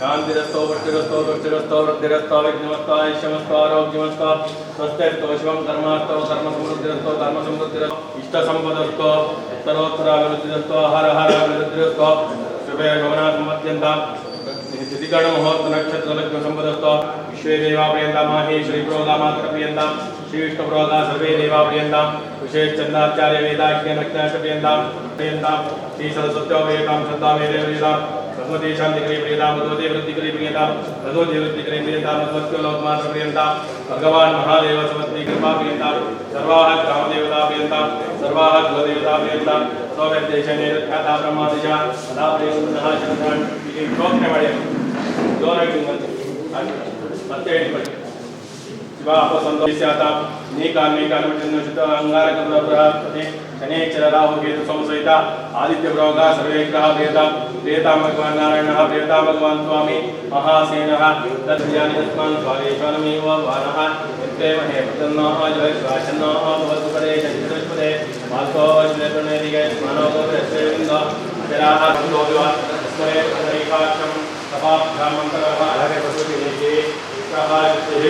शांतिरस्तो वृष्टिरस्तो वृष्टिरस्तो वृद्धिरस्तो विघ्नमस्ता ईशमस्ता आरोग्यमस्ता स्वस्थ्यस्तो शिवम धर्मास्तो धर्म समृद्धिरस्तो धर्म समृद्धिरस्तो इष्ट संपदस्तो उत्तरोत्तराभिवृद्धिरस्तो हर हर अभिवृद्धिरस्तो शुभे गमनात्मत्यन्ताम् स्थितिगण मुहूर्त नक्षत्र लग्न संपदस्तो विश्वे देवापर्यन्ताम् माहे श्रीप्रोदामात्रपर्यन्ताम् श्रीविष्णुप्रोदा सर्वे देवापर्यन्ताम् विशेषचन्दाचार्य वेदाज्ञ रक्षपर्यन्ताम् पर्यन्ताम् श्रीसरस्वत्योपेताम् श्रद्धामेदेवयुताम् ದೇವಾ ಪ್ರಿಯಂತ ವಿಶೇಷ ಚಂದಾಚಾರ್ಯ ವೇದಾಜ್ಞ ನಕ್ಷತ್ರ ಪ್ರಿಯಂತ ಪ್ರಿಯಂತ ಶ್ರೀ ಸರಸ್ವತ್ಯೋ ವೇದಾಂ ಶ್ರದ್ಧಾ ವೇದೇ ವೇದಾಂ भगवती शांति करे प्रियता भगवती वृद्धि करे प्रियता भगवती वृद्धि करे प्रियता भगवत्यो लोकमात्र प्रियता भगवान महादेव समस्ती कृपा प्रियता सर्वाः ग्रामदेवता प्रियता सर्वाः कुलदेवता प्रियता सौव्यदेश निरख्याता ब्रह्मादिश सदा प्रियन्तः चन्द्रान् इति प्रोक्ते ಮಾಡಿ ಜೋರಾಗಿ ಮತ್ತೆ ಹೇಳ್ಕೊಳ್ಳಿ ಶಿವ ಅಪಸಂತೋಷಾತ ನೀಕಾನ್ಮೇಕಾನ್ಮಚಿನ್ನ ಅಂಗಾರಕ ಬೃಹಸ್ಪತಿ ಶನೇಶ್ವರ ರಾಹು ಕೇತು ಸಂಸಹಿತ ಆದಿತ್ಯ ಪ್ರೋಗ ಸರ್ವೇ ಗ್ರಹ ಪ್ರಿಯತ ಪ್ರಿಯತಾ ಭಗವಾನ್ ನಾರಾಯಣ ಪ್ರಿಯತಾ ಭಗವಾನ್ ಸ್ವಾಮಿ ಮಹಾಸೇನ ತದ್ಯಾನಿ ತಸ್ಮಾನ್ ಸ್ವಾದೇಶ್ವರಮೇವ ವಾನಃ ನಿತ್ಯೇವ ಹೇ ಪ್ರಸನ್ನೋ ಜಯಸ್ವಾಚನ್ನೋ ಭವತು ಪದೇ ಚಂದ್ರಸ್ಪದೇ ಮಾಲ್ಕೋ ಶ್ರೇತುನೇದಿಗೆ ಸ್ನಾನೋಗೋದ್ರಸ್ವೇಂದ ಜರಾಹ ಸಂದೋದ್ವ ಸ್ಮರೇ ಪದೈಕಾಕ್ಷಂ ತಪಾಭ್ಯಾಮಂತರಃ ಹರೇ ಪ್ರಸೂತಿಗೆ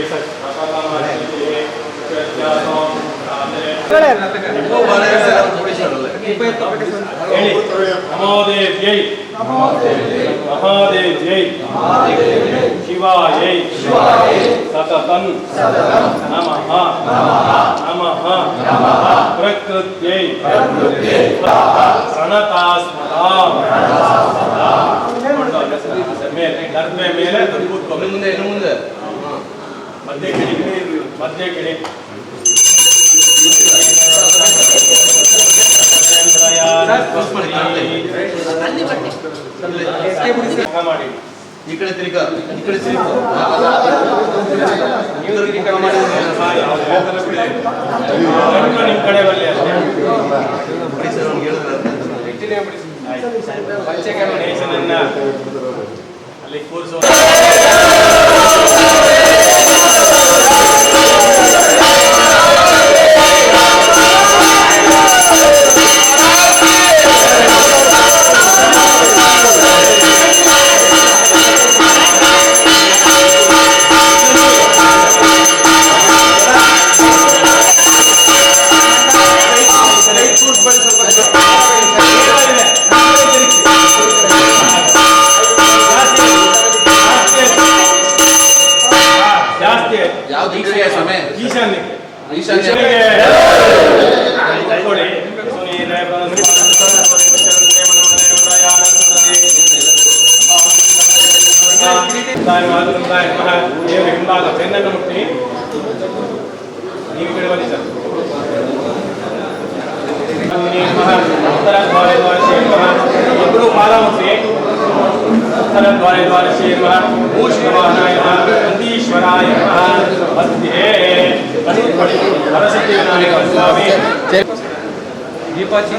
ನಮೋದೇವ್ಯೈ ಮಹಾದೇವ್ಯೈ ಶಿವಾಯೈ ಸತತನ್ ನಮಃ ಮುಂದೆ ಮುಂದೆ ಮಧ್ಯೆ ಮಧ್ಯೆ ಕಿಡಿ ಮಾಡಿ ಈ ಕಡೆ ತಿರ್ಗ ಈ ಕಡೆ ತಿರುಗ. ನಿಮ್ಮ ಕಡೆ ಬರಲಿ ಅಲ್ಲಿ ಕೂರಿಸೋ. द्वारे द्वारे शेर नमः यकुलो पादम से उत्तर द्वारे द्वारे शेर नमः ओष्णवानाय नमः अंधीश्वराय नमः अस्ते अनिपरि हरसति विनायक स्वामी दीपाची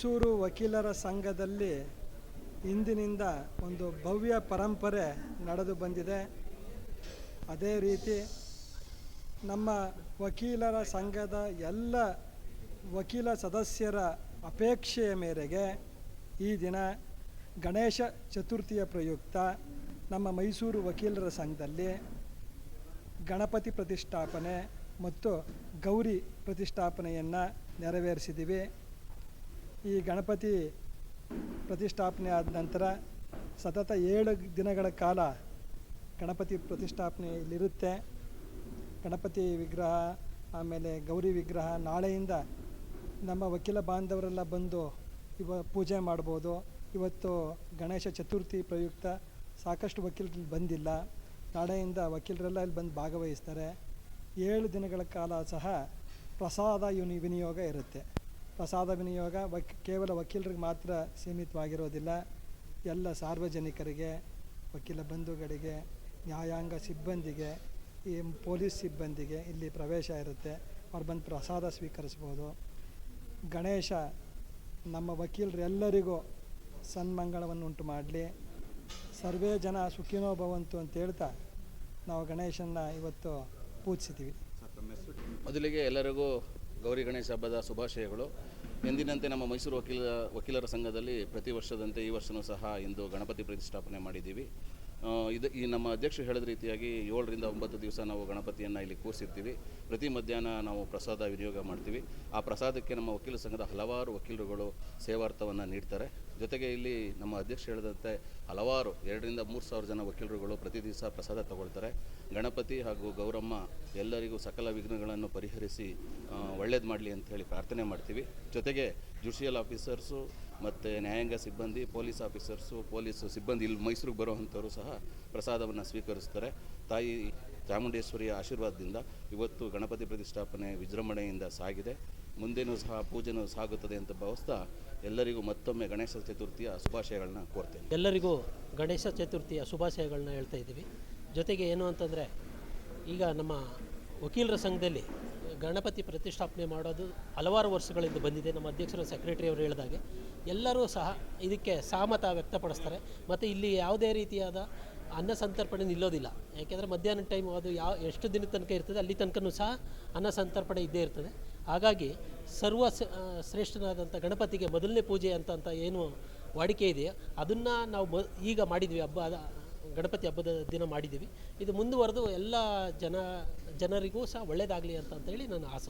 ಮೈಸೂರು ವಕೀಲರ ಸಂಘದಲ್ಲಿ ಇಂದಿನಿಂದ ಒಂದು ಭವ್ಯ ಪರಂಪರೆ ನಡೆದು ಬಂದಿದೆ. ಅದೇ ರೀತಿ ನಮ್ಮ ವಕೀಲರ ಸಂಘದ ಎಲ್ಲ ವಕೀಲ ಸದಸ್ಯರ ಅಪೇಕ್ಷೆಯ ಮೇರೆಗೆ ಈ ದಿನ ಗಣೇಶ ಚತುರ್ಥಿಯ ಪ್ರಯುಕ್ತ ನಮ್ಮ ಮೈಸೂರು ವಕೀಲರ ಸಂಘದಲ್ಲಿ ಗಣಪತಿ ಪ್ರತಿಷ್ಠಾಪನೆ ಮತ್ತು ಗೌರಿ ಪ್ರತಿಷ್ಠಾಪನೆಯನ್ನು ನೆರವೇರಿಸಿದ್ದೀವಿ. ಈ ಗಣಪತಿ ಪ್ರತಿಷ್ಠಾಪನೆ ಆದ ನಂತರ ಸತತ ಏಳು ದಿನಗಳ ಕಾಲ ಗಣಪತಿ ಪ್ರತಿಷ್ಠಾಪನೆ ಇಲ್ಲಿರುತ್ತೆ. ಗಣಪತಿ ವಿಗ್ರಹ, ಆಮೇಲೆ ಗೌರಿ ವಿಗ್ರಹ ನಾಳೆಯಿಂದ ನಮ್ಮ ವಕೀಲ ಬಾಂಧವರೆಲ್ಲ ಬಂದು ಇವ ಪೂಜೆ ಮಾಡ್ಬೋದು. ಇವತ್ತು ಗಣೇಶ ಚತುರ್ಥಿ ಪ್ರಯುಕ್ತ ಸಾಕಷ್ಟು ವಕೀಲರು ಬಂದಿಲ್ಲ. ನಾಳೆಯಿಂದ ವಕೀಲರೆಲ್ಲ ಇಲ್ಲಿ ಬಂದು ಭಾಗವಹಿಸ್ತಾರೆ. ಏಳು ದಿನಗಳ ಕಾಲ ಸಹ ಪ್ರಸಾದ ವಿನಿಯೋಗ ಇರುತ್ತೆ. ಪ್ರಸಾದ ವಿನಿಯೋಗ ವಕ್, ಕೇವಲ ವಕೀಲರಿಗೆ ಮಾತ್ರ ಸೀಮಿತವಾಗಿರೋದಿಲ್ಲ. ಎಲ್ಲ ಸಾರ್ವಜನಿಕರಿಗೆ, ವಕೀಲ ಬಂಧುಗಳಿಗೆ, ನ್ಯಾಯಾಂಗ ಸಿಬ್ಬಂದಿಗೆ, ಈ ಪೊಲೀಸ್ ಸಿಬ್ಬಂದಿಗೆ ಇಲ್ಲಿ ಪ್ರವೇಶ ಇರುತ್ತೆ. ಅವ್ರು ಬಂದು ಪ್ರಸಾದ ಸ್ವೀಕರಿಸ್ಬೋದು. ಗಣೇಶ, ನಮ್ಮ ವಕೀಲರೆಲ್ಲರಿಗೂ ಸನ್ಮಂಗಳವನ್ನು ಉಂಟು ಮಾಡಲಿ. ಸರ್ವೇ ಜನ ಸುಖಿನೋ ಭವಂತು ಅಂತ ಹೇಳ್ತಾ ನಾವು ಗಣೇಶನ ಇವತ್ತು ಪೂಜಿಸಿದ್ದೀವಿ. ಮೊದಲಿಗೆ ಎಲ್ಲರಿಗೂ ಗೌರಿ ಗಣೇಶ ಹಬ್ಬದ ಶುಭಾಶಯಗಳು. ಎಂದಿನಂತೆ ನಮ್ಮ ಮೈಸೂರು ವಕೀಲ, ವಕೀಲರ ಸಂಘದಲ್ಲಿ ಪ್ರತಿ ವರ್ಷದಂತೆ ಈ ವರ್ಷವೂ ಸಹ ಇಂದು ಗಣಪತಿ ಪ್ರತಿಷ್ಠಾಪನೆ ಮಾಡಿದ್ದೀವಿ. ಇದು ಈ ನಮ್ಮ ಅಧ್ಯಕ್ಷರು ಹೇಳಿದ ರೀತಿಯಾಗಿ ಏಳರಿಂದ ಒಂಬತ್ತು ದಿವಸ ನಾವು ಗಣಪತಿಯನ್ನು ಇಲ್ಲಿ ಕೂರಿಸಿರ್ತೀವಿ. ಪ್ರತಿ ಮಧ್ಯಾಹ್ನ ನಾವು ಪ್ರಸಾದ ವಿನಿಯೋಗ ಮಾಡ್ತೀವಿ. ಆ ಪ್ರಸಾದಕ್ಕೆ ನಮ್ಮ ವಕೀಲ ಸಂಘದ ಹಲವಾರು ವಕೀಲರುಗಳು ಸೇವಾರ್ಥವನ್ನು ನೀಡ್ತಾರೆ. ಜೊತೆಗೆ ಇಲ್ಲಿ ನಮ್ಮ ಅಧ್ಯಕ್ಷರು ಹೇಳಿದಂತೆ ಹಲವಾರು, ಎರಡರಿಂದ ಮೂರು ಸಾವಿರ ಜನ ವಕೀಲರುಗಳು ಪ್ರತಿ ದಿವಸ ಪ್ರಸಾದ ತಗೊಳ್ತಾರೆ. ಗಣಪತಿ ಹಾಗೂ ಗೌರಮ್ಮ ಎಲ್ಲರಿಗೂ ಸಕಲ ವಿಘ್ನಗಳನ್ನು ಪರಿಹರಿಸಿ ಒಳ್ಳೇದು ಮಾಡಲಿ ಅಂತ ಹೇಳಿ ಪ್ರಾರ್ಥನೆ ಮಾಡ್ತೀವಿ. ಜೊತೆಗೆ ಜುಡಿಷಿಯಲ್ ಆಫೀಸರ್ಸು ಮತ್ತು ನ್ಯಾಯಾಂಗ ಸಿಬ್ಬಂದಿ, ಪೊಲೀಸ್ ಆಫೀಸರ್ಸು, ಪೊಲೀಸ್ ಸಿಬ್ಬಂದಿ ಇಲ್ಲಿ ಮೈಸೂರಿಗೆ ಬರುವಂಥವರು ಸಹ ಪ್ರಸಾದವನ್ನು ಸ್ವೀಕರಿಸ್ತಾರೆ. ತಾಯಿ ಚಾಮುಂಡೇಶ್ವರಿಯ ಆಶೀರ್ವಾದದಿಂದ ಇವತ್ತು ಗಣಪತಿ ಪ್ರತಿಷ್ಠಾಪನೆ ವಿಜೃಂಭಣೆಯಿಂದ ಸಾಗಿದೆ. ಮುಂದೇನೂ ಸಹ ಪೂಜೆನೂ ಸಾಗುತ್ತದೆ ಅಂತ ಭಾವಿಸ್ತಾ ಎಲ್ಲರಿಗೂ ಮತ್ತೊಮ್ಮೆ ಗಣೇಶ ಚತುರ್ಥಿಯ ಶುಭಾಶಯಗಳನ್ನ ಕೋರ್ತೇನೆ. ಎಲ್ಲರಿಗೂ ಗಣೇಶ ಚತುರ್ಥಿಯ ಶುಭಾಶಯಗಳನ್ನ ಹೇಳ್ತಾ ಇದ್ದೀವಿ. ಜೊತೆಗೆ ಏನು ಅಂತಂದರೆ, ಈಗ ನಮ್ಮ ವಕೀಲರ ಸಂಘದಲ್ಲಿ ಗಣಪತಿ ಪ್ರತಿಷ್ಠಾಪನೆ ಮಾಡೋದು ಹಲವಾರು ವರ್ಷಗಳಿಂದ ಬಂದಿದೆ. ನಮ್ಮ ಅಧ್ಯಕ್ಷರು ಸೆಕ್ರೆಟರಿ ಅವರು ಹೇಳಿದಾಗೆ. ಎಲ್ಲರೂ ಸಹ ಇದಕ್ಕೆ ಸಹಮತ ವ್ಯಕ್ತಪಡಿಸ್ತಾರೆ. ಮತ್ತು ಇಲ್ಲಿ ಯಾವುದೇ ರೀತಿಯಾದ ಅನ್ನ ಸಂತರ್ಪಣೆ ನಿಲ್ಲೋದಿಲ್ಲ. ಯಾಕೆಂದರೆ ಮಧ್ಯಾಹ್ನ ಟೈಮ್ ಅದು ಯಾವ, ಎಷ್ಟು ದಿನದ ತನಕ ಇರ್ತದೆ, ಅಲ್ಲಿ ತನಕನೂ ಸಹ ಅನ್ನ ಸಂತರ್ಪಣೆ ಇದ್ದೇ ಇರ್ತದೆ. ಹಾಗಾಗಿ ಸರ್ವ ಶ್ರೇಷ್ಠನಾದಂಥ ಗಣಪತಿಗೆ ಮೊದಲನೇ ಪೂಜೆ ಅಂತ ಅಂತ ಏನು ವಾಡಿಕೆ ಇದೆಯೋ? ಅದನ್ನು ನಾವು ಮ, ಈಗ ಮಾಡಿದ್ವಿ. ಹಬ್ಬ ಗಣಪತಿ ಹಬ್ಬದ ದಿನ ಮಾಡಿದ್ದೀವಿ. ಇದು ಮುಂದುವರೆದು ಎಲ್ಲ ಜನ, ಜನರಿಗೂ ಸಹ ಒಳ್ಳೆಯದಾಗಲಿ ಅಂತ ಅಂತೇಳಿ ನನ್ನ ಆಸೆ